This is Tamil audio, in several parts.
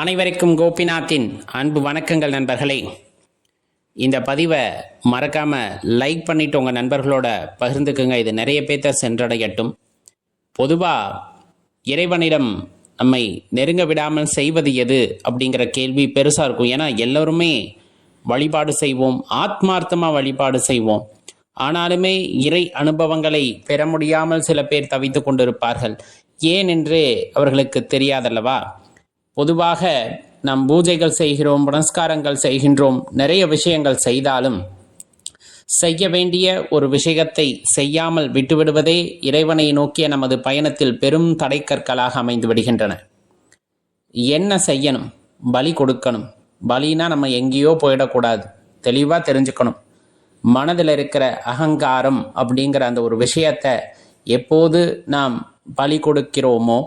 அனைவருக்கும் கோபிநாத்தின் அன்பு வணக்கங்கள் நண்பர்களே. இந்த பதிவை மறக்காமல் லைக் பண்ணிவிட்டு உங்கள் நண்பர்களோட பகிர்ந்துக்குங்க. இது நிறைய பேர்த்த சென்றடையட்டும். பொதுவாக இறைவனிடம் நம்மை நெருங்க விடாமல் செய்வது எது அப்படிங்கிற கேள்வி பெருசாக இருக்கும். ஏன்னா எல்லோருமே வழிபாடு செய்வோம். ஆத்மார்த்தமாக வழிபாடு செய்வோம். ஆனாலுமே இறை அனுபவங்களை பெற முடியாமல் சில பேர் தவித்து கொண்டிருப்பார்கள். ஏன் என்று அவர்களுக்கு தெரியாதல்லவா? பொதுவாக நாம் பூஜைகள் செய்கிறோம் புனஸ்காரங்கள் செய்கின்றோம் நிறைய விஷயங்கள் செய்தாலும் செய்ய வேண்டிய ஒரு விஷயத்தை செய்யாமல் விட்டுவிடுவதே இறைவனை நோக்கிய நமது பயணத்தில் பெரும் தடைக்கற்களாக அமைந்து விடுகின்றன. என்ன செய்யணும்? பலி கொடுக்கணும். பலினா நம்ம எங்கேயோ போயிடக்கூடாது. தெளிவாக தெரிஞ்சுக்கணும். மனதில் இருக்கிற அகங்காரம் அப்படிங்கிற அந்த ஒரு விஷயத்தை எப்போது நாம் பலி கொடுக்கிறோமோ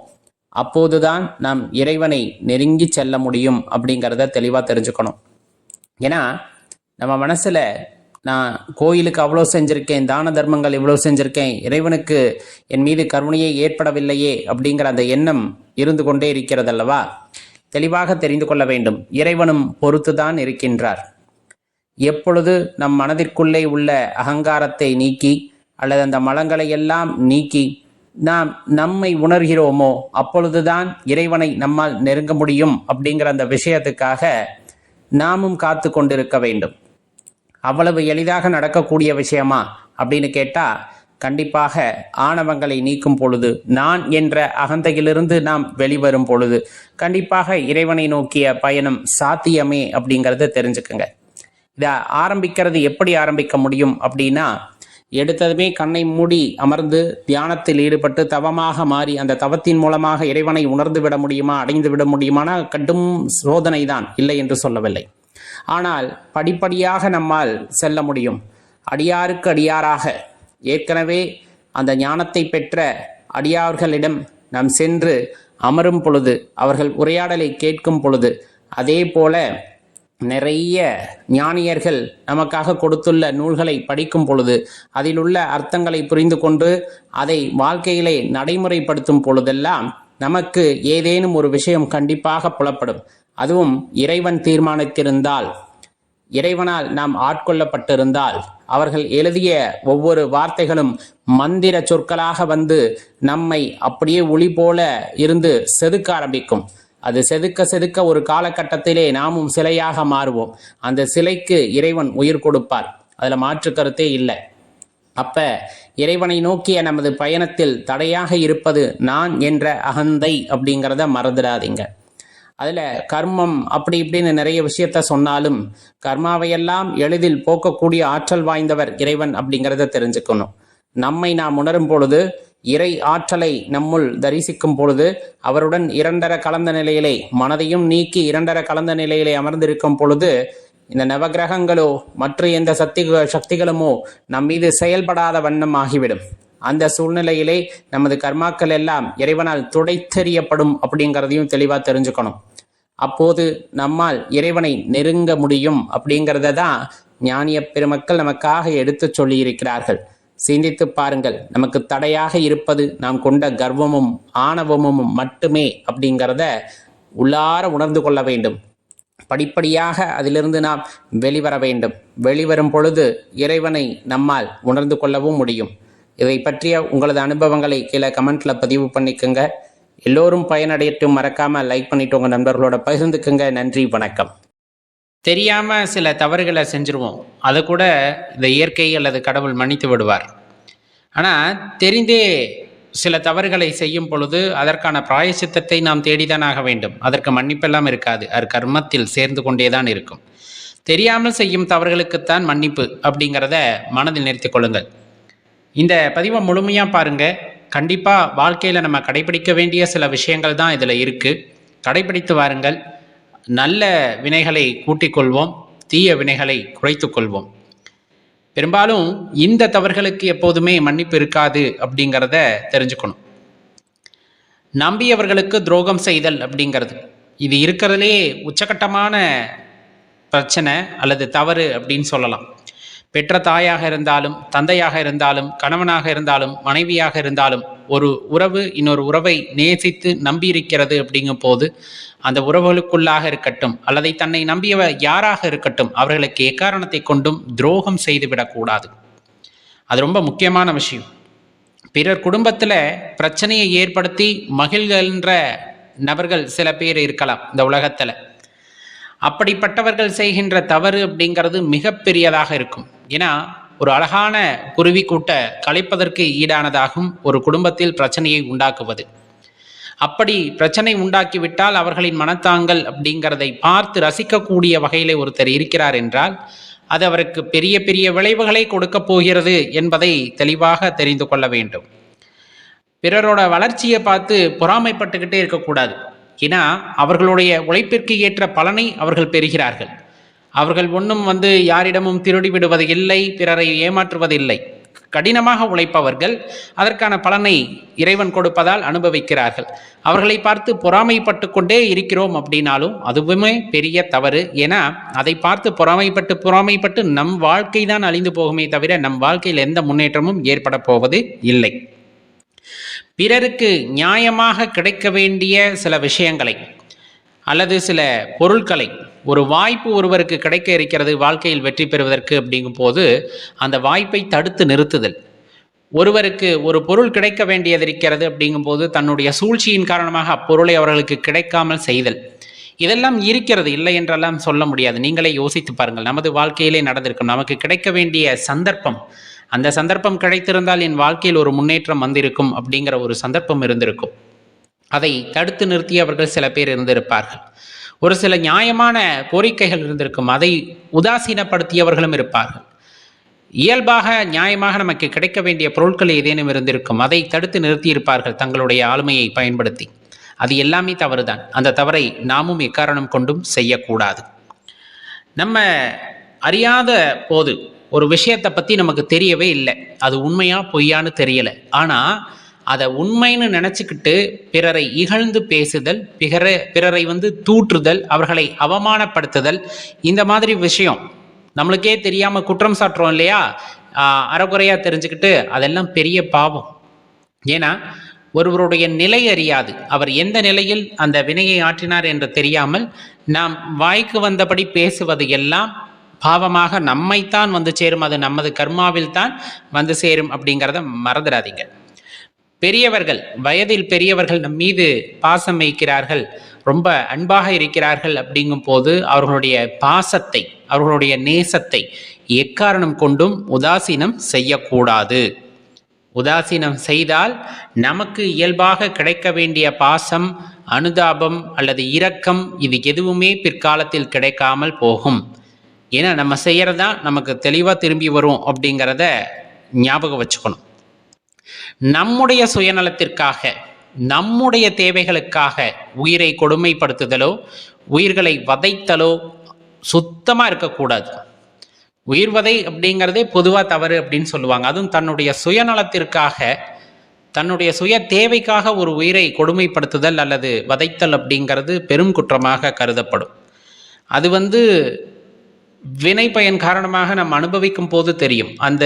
அப்போதுதான் நாம் இறைவனை நெருங்கி செல்ல முடியும் அப்படிங்கிறத தெளிவாக தெரிஞ்சுக்கணும். ஏன்னா நம்ம மனசில் நான் கோயிலுக்கு அவ்வளோ செஞ்சுருக்கேன் தான தர்மங்கள் இவ்வளோ செஞ்சுருக்கேன் இறைவனுக்கு என் மீது கருணையே ஏற்படவில்லையே அப்படிங்கிற அந்த எண்ணம் இருந்து கொண்டே இருக்கிறதல்லவா? தெளிவாக தெரிந்து கொள்ள வேண்டும். இறைவனும் பொறுத்துதான் இருக்கின்றார். எப்பொழுது நம் மனதிற்குள்ளே உள்ள அகங்காரத்தை நீக்கி அல்லது அந்த மலங்களை எல்லாம் நீக்கி நாம் நம்மை உணர்கிறோமோ அப்பொழுதுதான் இறைவனை நம்மால் நெருங்க முடியும் அப்படிங்கிற அந்த விஷயத்துக்காக நாமும் காத்து கொண்டிருக்க வேண்டும். அவ்வளவு எளிதாக நடக்கக்கூடிய விஷயமா அப்படின்னு கேட்டால் கண்டிப்பாக ஆணவங்களை நீக்கும் பொழுது நான் என்ற அகந்தையிலிருந்து நாம் வெளிவரும் பொழுது கண்டிப்பாக இறைவனை நோக்கிய பயணம் சாத்தியமே அப்படிங்கிறத தெரிஞ்சுக்கோங்க. இதை ஆரம்பிக்கிறது எப்படி ஆரம்பிக்க முடியும் அப்படின்னா எடுத்ததுமே கண்ணை மூடி அமர்ந்து தியானத்தில் ஈடுபட்டு தவமாக மாறி அந்த தவத்தின் மூலமாக இறைவனை உணர்ந்து விட முடியுமா அடைந்து விட முடியுமானா கடும் சோதனை தான் இல்லை என்று சொல்லவில்லை. ஆனால் படிப்படியாக நம்மால் செல்ல முடியும். அடியாருக்கு அடியாராக. ஏற்கனவே அந்த ஞானத்தை பெற்ற அடியார்களிடம் நாம் சென்று அமரும் பொழுது அவர்கள் உரையாடலை கேட்கும் பொழுது அதே போல நிறைய ஞானியர்கள் நமக்காக கொடுத்துள்ள நூல்களை படிக்கும் பொழுது அதில் உள்ள அர்த்தங்களை புரிந்து கொண்டு அதை வாழ்க்கையிலே நடைமுறைப்படுத்தும் பொழுதெல்லாம் நமக்கு ஏதேனும் ஒரு விஷயம் கண்டிப்பாக புலப்படும். அதுவும் இறைவன் தீர்மானித்திருந்தால் இறைவனால் நாம் ஆட்கொள்ளப்பட்டிருந்தால் அவர்கள் எழுதிய ஒவ்வொரு வார்த்தைகளும் மந்திர சொற்களாக வந்து நம்மை அப்படியே ஒளி போல இருந்து செதுக்க ஆரம்பிக்கும். அது செதுக்க செதுக்க ஒரு காலகட்டத்திலே நாமும் சிலையாக மாறுவோம். அந்த சிலைக்கு இறைவன் உயிர் கொடுப்பார். அதில் மாற்று கருத்தே இல்லை. அப்ப இறைவனை நோக்கிய நமது பயணத்தில் தடையாக இருப்பது நான் என்ற அகந்தை அப்படிங்கிறத மறந்துடாதீங்க. அதில் கர்மம் அப்படி இப்படின்னு நிறைய விஷயத்த சொன்னாலும் கர்மாவையெல்லாம் எளிதில் போக்கக்கூடிய ஆற்றல் வாய்ந்தவர் இறைவன் அப்படிங்கிறத தெரிஞ்சுக்கணும். நம்மை நாம் உணரும் பொழுது இறை ஆற்றலை நம்முள் தரிசிக்கும் பொழுது அவருடன் இரண்டர கலந்த நிலையிலே மனதையும் நீக்கி இரண்டர கலந்த நிலையிலே அமர்ந்திருக்கும் பொழுது இந்த நவகிரகங்களோ மற்ற எந்த சக்தி சக்திகளுமோ நம் மீது செயல்படாத வண்ணம் ஆகிவிடும். அந்த சூழ்நிலையிலே நமது கர்மாக்கள் எல்லாம் இறைவனால் துடைத்தெறியப்படும் அப்படிங்கிறதையும் தெளிவாக தெரிஞ்சுக்கணும். அப்போது நம்மால் இறைவனை நெருங்க முடியும் அப்படிங்கிறத தான் ஞானிய பெருமக்கள் நமக்காக எடுத்து சொல்லியிருக்கிறார்கள். சிந்தித்து பாருங்கள். நமக்கு தடையாக இருப்பது நாம் கொண்ட கர்வமும் ஆணவமும் மட்டுமே அப்படிங்கிறத உள்ளார உணர்ந்து கொள்ள வேண்டும். படிப்படியாக அதிலிருந்து நாம் வெளிவர வேண்டும். வெளிவரும் பொழுது இறைவனை நம்மால் உணர்ந்து கொள்ளவும் முடியும். இதை பற்றிய உங்களது அனுபவங்களை கீழே கமெண்ட்ல பதிவு பண்ணிக்கோங்க. எல்லோரும் பயனடையட்டும். மறக்காமல் லைக் பண்ணிட்டு உங்கள் நண்பர்களோட. பகிர்ந்துக்குங்க. நன்றி. வணக்கம். தெரியாமல் சில தவறுகளை செஞ்சிருவோம். அதை கூட இந்த இயற்கை அல்லது கடவுள் மன்னித்து விடுவார். ஆனால் தெரிந்தே சில தவறுகளை செய்யும் பொழுது அதற்கான பிராயசித்தத்தை நாம் தேடிதான் ஆக வேண்டும். அதற்கு மன்னிப்பெல்லாம் இருக்காது. அது கர்மத்தில் சேர்ந்து கொண்டேதான் இருக்கும். தெரியாமல் செய்யும் தவறுகளுக்குத்தான் மன்னிப்பு அப்படிங்கிறத மனதில் நிறுத்திக் கொள்ளுங்கள். இந்த பதிவை முழுமையாக பாருங்க. கண்டிப்பாக வாழ்க்கையில் நம்ம கடைபிடிக்க வேண்டிய சில விஷயங்கள் தான் இதில் இருக்குது கடைபிடித்து வாருங்கள். நல்ல வினைகளை கூட்டிக் கொள்வோம் தீய வினைகளை குறைத்துக் கொள்வோம் பெரும்பாலும் இந்த தவறுகளுக்கு எப்போதுமே மன்னிப்பு இருக்காது அப்படிங்கிறத தெரிஞ்சுக்கணும். நம்பியவர்களுக்கு துரோகம் செய்தல் அப்படிங்கிறது. இது இருக்கிறதுலே உச்சகட்டமான பிரச்சனை அல்லது தவறு அப்படின்னு சொல்லலாம். பெற்ற தாயாக இருந்தாலும் தந்தையாக இருந்தாலும் கணவனாக இருந்தாலும் மனைவியாக இருந்தாலும் ஒரு உறவு இன்னொரு உறவை நேசித்து நம்பியிருக்கிறது அப்படிங்கும் போது அந்த உறவுகளுக்குள்ளாக இருக்கட்டும் அல்லது தன்னை நம்பியவர் யாராக இருக்கட்டும் அவர்களுக்கு எக்காரணத்தை கொண்டும் துரோகம் செய்துவிடக்கூடாது அது ரொம்ப முக்கியமான விஷயம். பிறர் குடும்பத்தில் பிரச்சனையை ஏற்படுத்தி மகிழ்கின்ற நபர்கள் சில பேர் இருக்கலாம் இந்த உலகத்தில். அப்படிப்பட்டவர்கள் செய்கின்ற தவறு அப்படிங்கிறது மிகப்பெரியதாக இருக்கும். ஏன்னா ஒரு அழகான குருவி கூட்ட கலைப்பதற்கு ஈடானதாகும் ஒரு குடும்பத்தில் பிரச்சனையை உண்டாக்குவது. அப்படி பிரச்சனை உண்டாக்கிவிட்டால் அவர்களின் மனத்தாங்கல் அப்படிங்கிறதை பார்த்து ரசிக்கக்கூடிய வகையிலே ஒருத்தர் இருக்கிறார் என்றால் அது அவருக்கு பெரிய பெரிய விளைவுகளை கொடுக்கப் போகிறது என்பதை தெளிவாக தெரிந்து கொள்ள வேண்டும். பிறரோட வளர்ச்சியை பார்த்து பொறாமைப்பட்டுக்கிட்டே இருக்கக்கூடாது. ஏன்னா அவர்களுடைய உழைப்பிற்கு ஏற்ற பலனை அவர்கள் பெறுகிறார்கள். அவர்கள் ஒன்றும் வந்து யாரிடமும் திருடி விடுவது இல்லை பிறரை ஏமாற்றுவதில்லை. கடினமாக உழைப்பவர்கள் அதற்கான பலனை இறைவன் கொடுப்பதால் அனுபவிக்கிறார்கள். அவர்களை பார்த்து பொறாமைப்பட்டு கொண்டே இருக்கிறோம் அப்படின்னாலும் அதுவுமே பெரிய தவறு. ஏன்னா அதை பார்த்து பொறாமைப்பட்டு பொறாமைப்பட்டு நம் வாழ்க்கை தான் அழிந்து போகுமே தவிர நம் வாழ்க்கையில் எந்த முன்னேற்றமும் ஏற்பட போவது இல்லை. பிறருக்கு நியாயமாக கிடைக்க வேண்டிய சில விஷயங்களை அல்லது சில பொருட்களை ஒரு வாய்ப்பு ஒருவருக்கு கிடைக்க இருக்கிறது வாழ்க்கையில் வெற்றி பெறுவதற்கு அப்படிங்கும் போது அந்த வாய்ப்பை தடுத்து நிறுத்துதல். ஒருவருக்கு ஒரு பொருள் கிடைக்க வேண்டியது இருக்கிறது அப்படிங்கும்போது தன்னுடைய சூழ்ச்சியின் காரணமாக அப்பொருளை அவர்களுக்கு கிடைக்காமல் செய்தல். இதெல்லாம் இருக்கிறது இல்லை என்றெல்லாம் சொல்ல முடியாது. நீங்களே யோசித்து பாருங்கள். நமது வாழ்க்கையிலே நடந்திருக்கும் நமக்கு கிடைக்க வேண்டிய சந்தர்ப்பம் அந்த சந்தர்ப்பம் கிடைத்திருந்தால் என் வாழ்க்கையில் ஒரு முன்னேற்றம் வந்திருக்கும் அப்படிங்கிற ஒரு சந்தர்ப்பம் இருந்திருக்கும். அதை தடுத்து நிறுத்தி அவர்கள் சில பேர் இருந்திருப்பார்கள். ஒரு சில நியாயமான கோரிக்கைகள் இருந்திருக்கும். அதை உதாசீனப்படுத்தியவர்களும் இருப்பார்கள். இயல்பாக நியாயமாக நமக்கு கிடைக்க வேண்டிய பொருட்கள் ஏதேனும் இருந்திருக்கும். அதை தடுத்து நிறுத்தியிருப்பார்கள் தங்களுடைய ஆளுமையை பயன்படுத்தி. அது எல்லாமே தவறுதான். அந்த தவறை நாமும் எக்காரணம் கொண்டும் செய்யக்கூடாது. நம்ம அறியாத போது ஒரு விஷயத்தை பற்றி நமக்கு தெரியவே இல்லை. அது உண்மையா பொய்யான்னு தெரியலை. ஆனால் அதை உண்மைன்னு நினச்சிக்கிட்டு பிறரை இகழ்ந்து பேசுதல் பிற பிறரை வந்து தூற்றுதல் அவர்களை அவமானப்படுத்துதல் இந்த மாதிரி விஷயம். நம்மளுக்கே தெரியாமல் குற்றம் சாட்டுறோம் இல்லையா? அறகுறையாக தெரிஞ்சுக்கிட்டு அதெல்லாம் பெரிய பாவம். ஏன்னா ஒருவருடைய நிலை அறியாது. அவர் எந்த நிலையில் அந்த வினையை ஆற்றினார் என்று தெரியாமல் நாம் வாய்க்கு வந்தபடி பேசுவது எல்லாம் பாவமாக நம்மைத்தான் வந்து சேரும். அது நமது கர்மாவில் தான் வந்து சேரும் அப்படிங்கிறத மறந்துடாதீங்க. பெரியவர்கள் வயதில் பெரியவர்கள் நம் மீது பாசம் வைக்கிறார்கள் ரொம்ப அன்பாக இருக்கிறார்கள் அப்படிங்கும் போது அவர்களுடைய பாசத்தை அவர்களுடைய நேசத்தை எக்காரணம் கொண்டும் உதாசீனம் செய்யக்கூடாது. உதாசீனம் செய்தால் நமக்கு இயல்பாக கிடைக்க வேண்டிய பாசம் அனுதாபம் அல்லது இரக்கம் இது எதுவுமே பிற்காலத்தில் கிடைக்காமல் போகும். ஏன்னா நம்ம செய்யறதா நமக்கு தெளிவாக திரும்பி வரும் அப்படிங்கிறத ஞாபகம் வச்சுக்கணும். நம்முடைய சுயநலத்திற்காக நம்முடைய தேவைகளுக்காக உயிரை கொடுமைப்படுத்துதலோ உயிர்களை வதைத்தலோ சுத்தமாக இருக்கக்கூடாது. உயிர்வதை அப்படிங்கிறதே பொதுவாக தவறு அப்படின்னு சொல்லுவாங்க. அதுவும் தன்னுடைய சுயநலத்திற்காக தன்னுடைய சுய தேவைக்காக ஒரு உயிரை கொடுமைப்படுத்துதல் அல்லது வதைத்தல் அப்படிங்கிறது பெரும் குற்றமாக கருதப்படும். அது வந்து வினை பயன் காரணமாக நம்ம அனுபவிக்கும் போது தெரியும். அந்த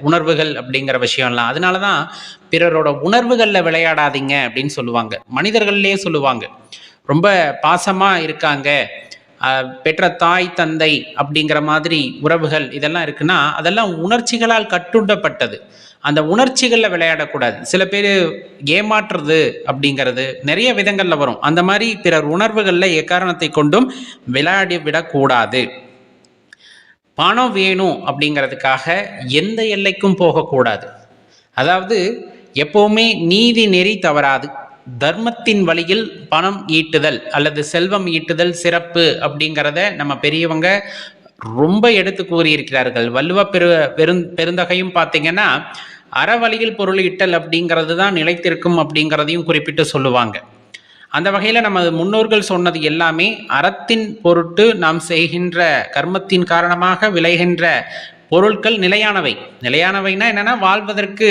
உணர்வுகள் அப்படிங்கிற விஷயம்லாம். அதனால தான் பிறரோட உணர்வுகளில் விளையாடாதீங்க அப்படின்னு சொல்லுவாங்க. மனிதர்கள்லேயே சொல்லுவாங்க. ரொம்ப பாசமாக இருக்காங்க. பெற்ற தாய் தந்தை அப்படிங்கிற மாதிரி உறவுகள் இதெல்லாம் இருக்குன்னா அதெல்லாம் உணர்ச்சிகளால் கட்டுண்டப்பட்டது. அந்த உணர்ச்சிகளில் விளையாடக்கூடாது. சில பேர் ஏமாற்றுறது அப்படிங்கிறது நிறைய விதங்களில் வரும். அந்த மாதிரி பிறர் உணர்வுகளில் எக்காரணத்தை கொண்டும் விளையாடி விடக்கூடாது. பணம் வேணும் அப்படிங்கிறதுக்காக எந்த எல்லைக்கும் போகக்கூடாது. அதாவது எப்போவுமே நீதி நெறி தவறாது. தர்மத்தின் வழியில் பணம் ஈட்டுதல் அல்லது செல்வம் ஈட்டுதல் சிறப்பு அப்படிங்கிறத நம்ம பெரியவங்க ரொம்ப எடுத்து கூறியிருக்கிறார்கள். வல்லுவ பெரு பெருந் பெருந்தகையும் பார்த்தீங்கன்னா அறவழியில் பொருள் ஈட்டல் அப்படிங்கிறது தான் நிலைத்திருக்கும் அப்படிங்கிறதையும் குறிப்பிட்டு சொல்லுவாங்க. அந்த வகையில் நமது முன்னோர்கள் சொன்னது எல்லாமே அறத்தின் பொருட்டு நாம் செய்கின்ற கர்மத்தின் காரணமாக விளைகின்ற பொருட்கள் நிலையானவை. நிலையானவைனா என்னென்னா வாழ்வதற்கு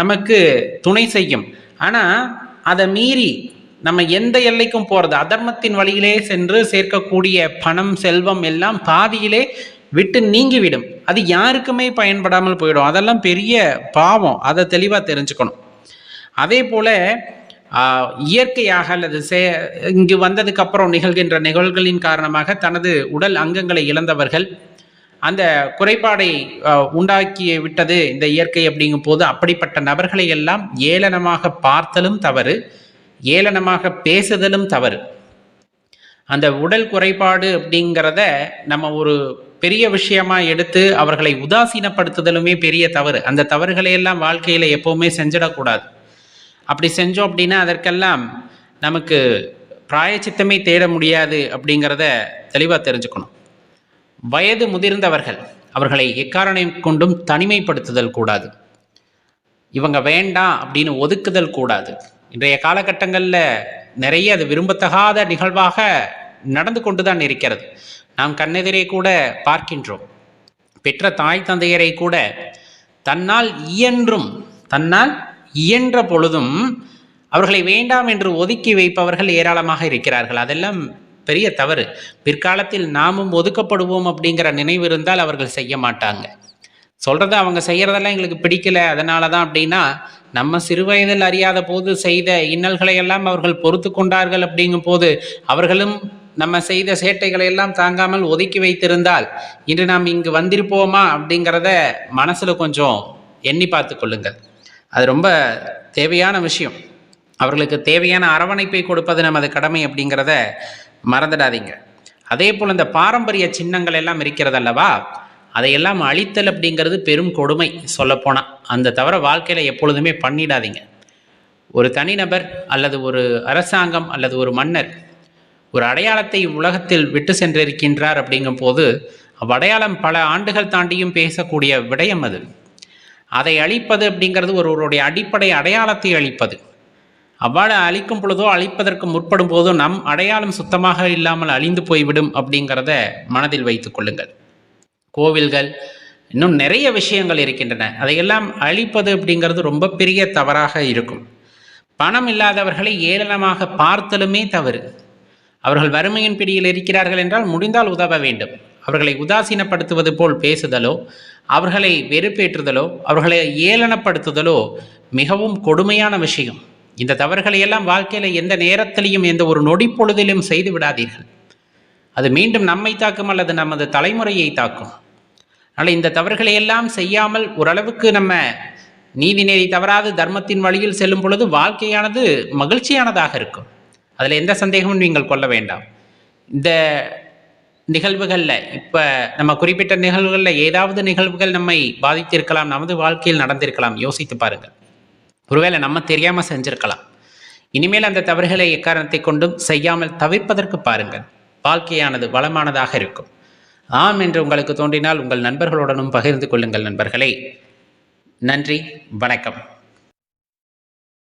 நமக்கு துணை செய்யும். ஆனால் அதை மீறி நம்ம எந்த எல்லைக்கும் போகிறது அதர்மத்தின் வழியிலே சென்று சேர்க்கக்கூடிய பணம் செல்வம் எல்லாம் பாதியிலே விட்டு நீங்கிவிடும். அது யாருக்குமே பயன்படாமல் போயிடும். அதெல்லாம் பெரிய பாவம். அதை தெளிவாக தெரிஞ்சுக்கணும். அதே போல் இயற்கையாக அல்லது சே இங்கு வந்ததுக்கு அப்புறம் நிகழ்கின்ற நிகழ்வுகளின் காரணமாக தனது உடல் அங்கங்களை இழந்தவர்கள் அந்த குறைபாடை உண்டாக்கி விட்டது இந்த இயற்கை அப்படிங்கும் போது அப்படிப்பட்ட நபர்களை எல்லாம் ஏளனமாக பார்த்தலும் தவறு ஏளனமாக பேசுதலும் தவறு. அந்த உடல் குறைபாடு அப்படிங்கிறத நம்ம ஒரு பெரிய விஷயமா எடுத்து அவர்களை உதாசீனப்படுத்துதலுமே பெரிய தவறு. அந்த தவறுகளை எல்லாம் வாழ்க்கையில எப்பவுமே செஞ்சிடக்கூடாது. அப்படி செஞ்சோம் அப்படின்னா அதற்கெல்லாம் நமக்கு பிராயச்சித்தமே தேட முடியாது அப்படிங்கிறத தெளிவாக தெரிஞ்சுக்கணும். வயது முதிர்ந்தவர்கள் அவர்களை எக்காரணம் கொண்டும் தனிமைப்படுத்துதல் கூடாது. இவங்க வேண்டாம் அப்படின்னு ஒதுக்குதல் கூடாது. இன்றைய காலகட்டங்களில் நிறைய அது விரும்பத்தகாத நிகழ்வாக நடந்து கொண்டு தான் இருக்கிறது. நாம் கண்ணெதிரே கூட பார்க்கின்றோம். பெற்ற தாய் தந்தையரை கூட தன்னால் இயன்றும் தன்னால் இயன்ற பொழுதும் அவர்களை வேண்டாம் என்று ஒதுக்கி வைப்பவர்கள் ஏராளமாக இருக்கிறார்கள். அதெல்லாம் பெரிய தவறு. பிற்காலத்தில் நாமும் ஒதுக்கப்படுவோம் அப்படிங்கிற நினைவு இருந்தால் அவர்கள் செய்ய மாட்டாங்க. சொல்கிறத அவங்க செய்யறதெல்லாம் எங்களுக்கு பிடிக்கல. அதனால தான் அப்படின்னா நம்ம சிறுவயதில் அறியாத போது செய்த இன்னல்களை எல்லாம் அவர்கள் பொறுத்து கொண்டார்கள் அப்படிங்கும் போது அவர்களும் நம்ம செய்த சேட்டைகளை எல்லாம் தாங்காமல் ஒதுக்கி வைத்திருந்தால் இன்று நாம் இங்கு வந்திருப்போமா அப்படிங்கிறத மனசில் கொஞ்சம் எண்ணி பார்த்து கொள்ளுங்கள். அது ரொம்ப தேவையான விஷயம். அவர்களுக்கு தேவையான அரவணைப்பை கொடுப்பது நமது கடமை அப்படிங்கிறத மறந்துடாதீங்க. அதே போல் இந்த பாரம்பரிய சின்னங்கள் எல்லாம் இருக்கிறது அல்லவா? அதையெல்லாம் அழித்தல் அப்படிங்கிறது பெரும் கொடுமை சொல்லப்போனால் அந்த தவிர வாழ்க்கையில் எப்பொழுதுமே பண்ணிடாதீங்க. ஒரு தனிநபர் அல்லது ஒரு அரசாங்கம் அல்லது ஒரு மன்னர் ஒரு அடையாளத்தை உலகத்தில் விட்டு சென்றிருக்கின்றார் அப்படிங்கும் போது அவ்வடையாளம் பல ஆண்டுகள் தாண்டியும் பேசக்கூடிய விடயம் அது. அதை அழிப்பது அப்படிங்கிறது ஒருவருடைய அடிப்படை அடையாளத்தை அழிப்பது. அவ்வாறு அழிக்கும் பொழுதோ அழிப்பதற்கு முற்படும் போதோ நம் அடையாளம் சுத்தமாக இல்லாமல் அழிந்து போய்விடும் அப்படிங்கிறத மனதில் வைத்துக் கொள்ளுங்கள். கோவில்கள் இன்னும் நிறைய விஷயங்கள் இருக்கின்றன. அதையெல்லாம் அழிப்பது அப்படிங்கிறது ரொம்ப பெரிய தவறாக இருக்கும். பணம் இல்லாதவர்களை ஏளனமாக பார்த்தலுமே தவறு. அவர்கள் வறுமையின் பிடியில் இருக்கிறார்கள் என்றால் முடிந்தால் உதவ வேண்டும். அவர்களை உதாசீனப்படுத்துவது போல் பேசுதலோ அவர்களை வெறுப்பேற்றுதலோ அவர்களை ஏளனப்படுத்துதலோ மிகவும் கொடுமையான விஷயம். இந்த தவறுகளை எல்லாம் வாழ்க்கையில் எந்த நேரத்திலையும் எந்த ஒரு நொடி பொழுதிலும் செய்து விடாதீர்கள். அது மீண்டும் நம்மை தாக்கும் அல்லது நமது தலைமுறையை தாக்கும். அதனால் இந்த தவறுகளை எல்லாம் செய்யாமல் ஓரளவுக்கு நம்ம நீதிநெறி தவறாது தர்மத்தின் வழியில் செல்லும் பொழுது வாழ்க்கையானது மகிழ்ச்சியானதாக இருக்கும். அதில் எந்த சந்தேகமும் நீங்கள் கொள்ள வேண்டாம். இந்த நிகழ்வுகளில் இப்போ நம்ம குறிப்பிட்ட நிகழ்வுகளில் ஏதாவது நிகழ்வுகள் நம்மை பாதித்திருக்கலாம் நமது வாழ்க்கையில் நடந்திருக்கலாம் யோசித்து பாருங்கள். ஒருவேளை நம்ம தெரியாமல் செஞ்சிருக்கலாம். இனிமேல் அந்த தவறுகளை எக்காரணத்தை கொண்டும் செய்யாமல் தவிர்ப்பதற்கு பாருங்கள். வாழ்க்கையானது வளமானதாக இருக்கும். ஆம் என்று உங்களுக்கு தோன்றினால் உங்கள் நண்பர்களுடனும் பகிர்ந்து கொள்ளுங்கள் நண்பர்களே. நன்றி வணக்கம்.